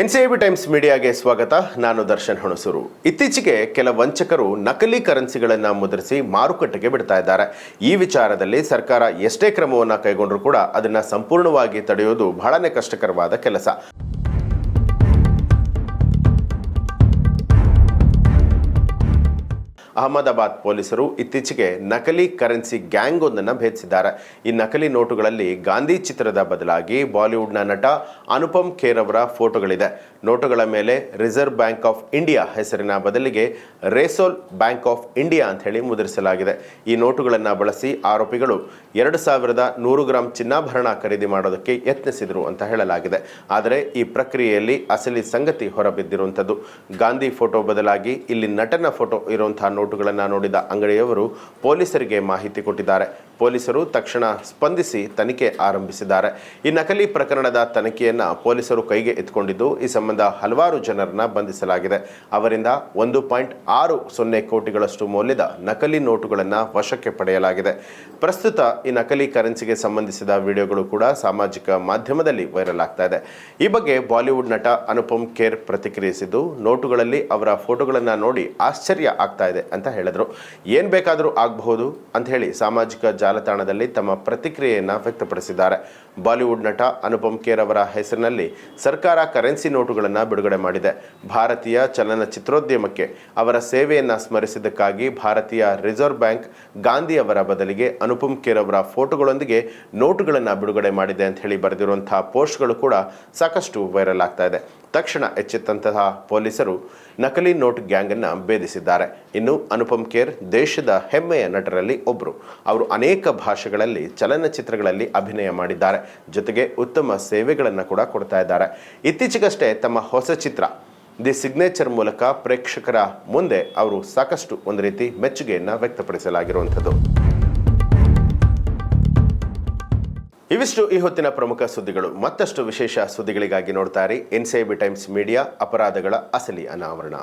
NCIB times ಮೀಡಿಯಾಗೆ ಸ್ವಾಗತ. ನಾನು ದರ್ಶನ್ ಹುಣಸೂರು. ಇತ್ತೀಚೆಗೆ ಕೆಲ ವಂಚಕರು ನಕಲಿ ಕರೆನ್ಸಿಗಳನ್ನು ಮುದ್ರಿಸಿ ಮಾರುಕಟ್ಟೆಗೆ ಬಿಡ್ತಾ ಇದ್ದಾರೆ. ಈ ವಿಚಾರದಲ್ಲಿ ಸರ್ಕಾರ ಎಷ್ಟೇ ಕ್ರಮವನ್ನು ಕೈಗೊಂಡರೂ ಕೂಡ ಅದನ್ನು ಸಂಪೂರ್ಣವಾಗಿ ತಡೆಯೋದು ಬಹಳನೇ ಕಷ್ಟಕರವಾದ ಕೆಲಸ. ಅಹಮದಾಬಾದ್ ಪೊಲೀಸರು ಇತ್ತೀಚೆಗೆ ನಕಲಿ ಕರೆನ್ಸಿ ಗ್ಯಾಂಗ್ ಒಂದನ್ನು ಭೇದಿಸಿದ್ದಾರೆ. ಈ ನಕಲಿ ನೋಟುಗಳಲ್ಲಿ ಗಾಂಧಿ ಚಿತ್ರದ ಬದಲಾಗಿ ಬಾಲಿವುಡ್ನ ನಟ ಅನುಪಮ್ ಖೇರ್ ಅವರ ಫೋಟೋಗಳಿದೆ. ನೋಟುಗಳ ಮೇಲೆ ರಿಸರ್ವ್ ಬ್ಯಾಂಕ್ ಆಫ್ ಇಂಡಿಯಾ ಹೆಸರಿನ ಬದಲಿಗೆ ರೇಸೋಲ್ ಬ್ಯಾಂಕ್ ಆಫ್ ಇಂಡಿಯಾ ಅಂತ ಹೇಳಿ ಮುದ್ರಿಸಲಾಗಿದೆ. ಈ ನೋಟುಗಳನ್ನು ಬಳಸಿ ಆರೋಪಿಗಳು ಎರಡು ಸಾವಿರದ ನೂರು ಗ್ರಾಂ ಚಿನ್ನಾಭರಣ ಖರೀದಿ ಮಾಡೋದಕ್ಕೆ ಯತ್ನಿಸಿದರು ಅಂತ ಹೇಳಲಾಗಿದೆ. ಆದರೆ ಈ ಪ್ರಕ್ರಿಯೆಯಲ್ಲಿ ಅಸಲಿ ಸಂಗತಿ ಹೊರಬಿದ್ದಿರುವಂಥದ್ದು. ಗಾಂಧಿ ಫೋಟೋ ಬದಲಾಗಿ ಇಲ್ಲಿ ನಟನ ಫೋಟೋ ಇರುವಂತಹ ನೋಟುಗಳನ್ನು ನೋಡಿದ ಅಂಗಡಿಯವರು ಪೊಲೀಸರಿಗೆ ಮಾಹಿತಿ ಕೊಟ್ಟಿದ್ದಾರೆ. ಪೊಲೀಸರು ತಕ್ಷಣ ಸ್ಪಂದಿಸಿ ತನಿಖೆ ಆರಂಭಿಸಿದ್ದಾರೆ. ಈ ನಕಲಿ ಪ್ರಕರಣದ ತನಿಖೆಯನ್ನು ಪೊಲೀಸರು ಕೈಗೆ ಎತ್ಕೊಂಡಿದ್ದು, ಈ ಸಂಬಂಧ ಹಲವಾರು ಜನರನ್ನ ಬಂಧಿಸಲಾಗಿದೆ. ಅವರಿಂದ ಒಂದು ಪಾಯಿಂಟ್ ಆರು ಸೊನ್ನೆ ಕೋಟಿಗಳಷ್ಟು ಮೌಲ್ಯದ ನಕಲಿ ನೋಟುಗಳನ್ನು ವಶಕ್ಕೆ ಪಡೆಯಲಾಗಿದೆ. ಪ್ರಸ್ತುತ ಈ ನಕಲಿ ಕರೆನ್ಸಿಗೆ ಸಂಬಂಧಿಸಿದ ವಿಡಿಯೋಗಳು ಕೂಡ ಸಾಮಾಜಿಕ ಮಾಧ್ಯಮದಲ್ಲಿ ವೈರಲ್ ಆಗ್ತಾ ಇದೆ. ಈ ಬಗ್ಗೆ ಬಾಲಿವುಡ್ ನಟ ಅನುಪಮ್ ಖೇರ್ ಪ್ರತಿಕ್ರಿಯಿಸಿದ್ದು, ನೋಟುಗಳಲ್ಲಿ ಅವರ ಫೋಟೋಗಳನ್ನು ನೋಡಿ ಆಶ್ಚರ್ಯ ಆಗ್ತಾ ಇದೆ ಅಂತ ಹೇಳಿದರು. ಏನು ಬೇಕಾದರೂ ಆಗಬಹುದು ಅಂತ ಹೇಳಿ ಸಾಮಾಜಿಕ ಜಾಲತಾಣದಲ್ಲಿ ತಮ್ಮ ಪ್ರತಿಕ್ರಿಯೆಯನ್ನು ವ್ಯಕ್ತಪಡಿಸಿದ್ದಾರೆ. ಬಾಲಿವುಡ್ ನಟ ಅನುಪಮ್ ಖೇರ್ ಅವರ ಹೆಸರಿನಲ್ಲಿ ಸರ್ಕಾರ ಕರೆನ್ಸಿ ನೋಟುಗಳನ್ನು ಬಿಡುಗಡೆ ಮಾಡಿದೆ. ಭಾರತೀಯ ಚಲನಚಿತ್ರೋದ್ಯಮಕ್ಕೆ ಅವರ ಸೇವೆಯನ್ನು ಸ್ಮರಿಸಿದ್ದಕ್ಕಾಗಿ ಭಾರತೀಯ ರಿಸರ್ವ್ ಬ್ಯಾಂಕ್ ಗಾಂಧಿ ಅವರ ಬದಲಿಗೆ ಅನುಪಮ್ ಖೇರ್ ಅವರ ಫೋಟೋಗಳೊಂದಿಗೆ ನೋಟುಗಳನ್ನು ಬಿಡುಗಡೆ ಮಾಡಿದೆ ಅಂತ ಹೇಳಿ ಬರೆದಿರುವಂತಹ ಪೋಸ್ಟ್ಗಳು ಕೂಡ ಸಾಕಷ್ಟು ವೈರಲ್ ಆಗ್ತಾ ಇದೆ. ತಕ್ಷಣ ಎಚ್ಚೆತ್ತಂತಹ ಪೊಲೀಸರು ನಕಲಿ ನೋಟ್ ಗ್ಯಾಂಗನ್ನು ಭೇದಿಸಿದ್ದಾರೆ. ಇನ್ನು ಅನುಪಮ್ ಖೇರ್ ದೇಶದ ಹೆಮ್ಮೆಯ ನಟರಲ್ಲಿ ಒಬ್ಬರು ಅವರು ಅನೇಕ ಭಾಷೆಗಳಲ್ಲಿ ಚಲನಚಿತ್ರಗಳಲ್ಲಿ ಅಭಿನಯ ಮಾಡಿದ್ದಾರೆ. ಜೊತೆಗೆ ಉತ್ತಮ ಸೇವೆಗಳನ್ನು ಕೂಡ ಕೊಡ್ತಾ ಇದ್ದಾರೆ. ಇತ್ತೀಚೆಗಷ್ಟೇ ತಮ್ಮ ಹೊಸ ಚಿತ್ರ, ದಿ ಸಿಗ್ನೇಚರ್ ಮೂಲಕ ಪ್ರೇಕ್ಷಕರ ಮುಂದೆ ಅವರು ಸಾಕಷ್ಟು ಒಂದು ರೀತಿ ಮೆಚ್ಚುಗೆಯನ್ನು ವ್ಯಕ್ತಪಡಿಸಲಾಗಿರುವಂಥದ್ದು. ಇವಿಷ್ಟು ಈ ಹೊತ್ತಿನ ಪ್ರಮುಖ ಸುದ್ದಿಗಳು. ಮತ್ತಷ್ಟು ವಿಶೇಷ ಸುದ್ದಿಗಳಿಗಾಗಿ ನೋಡ್ತಾರೆ ಎನ್ಸಿಐಬಿ ಟೈಮ್ಸ್ ಮೀಡಿಯಾ ಅಪರಾಧಗಳ ಅಸಲಿ ಅನಾವರಣ.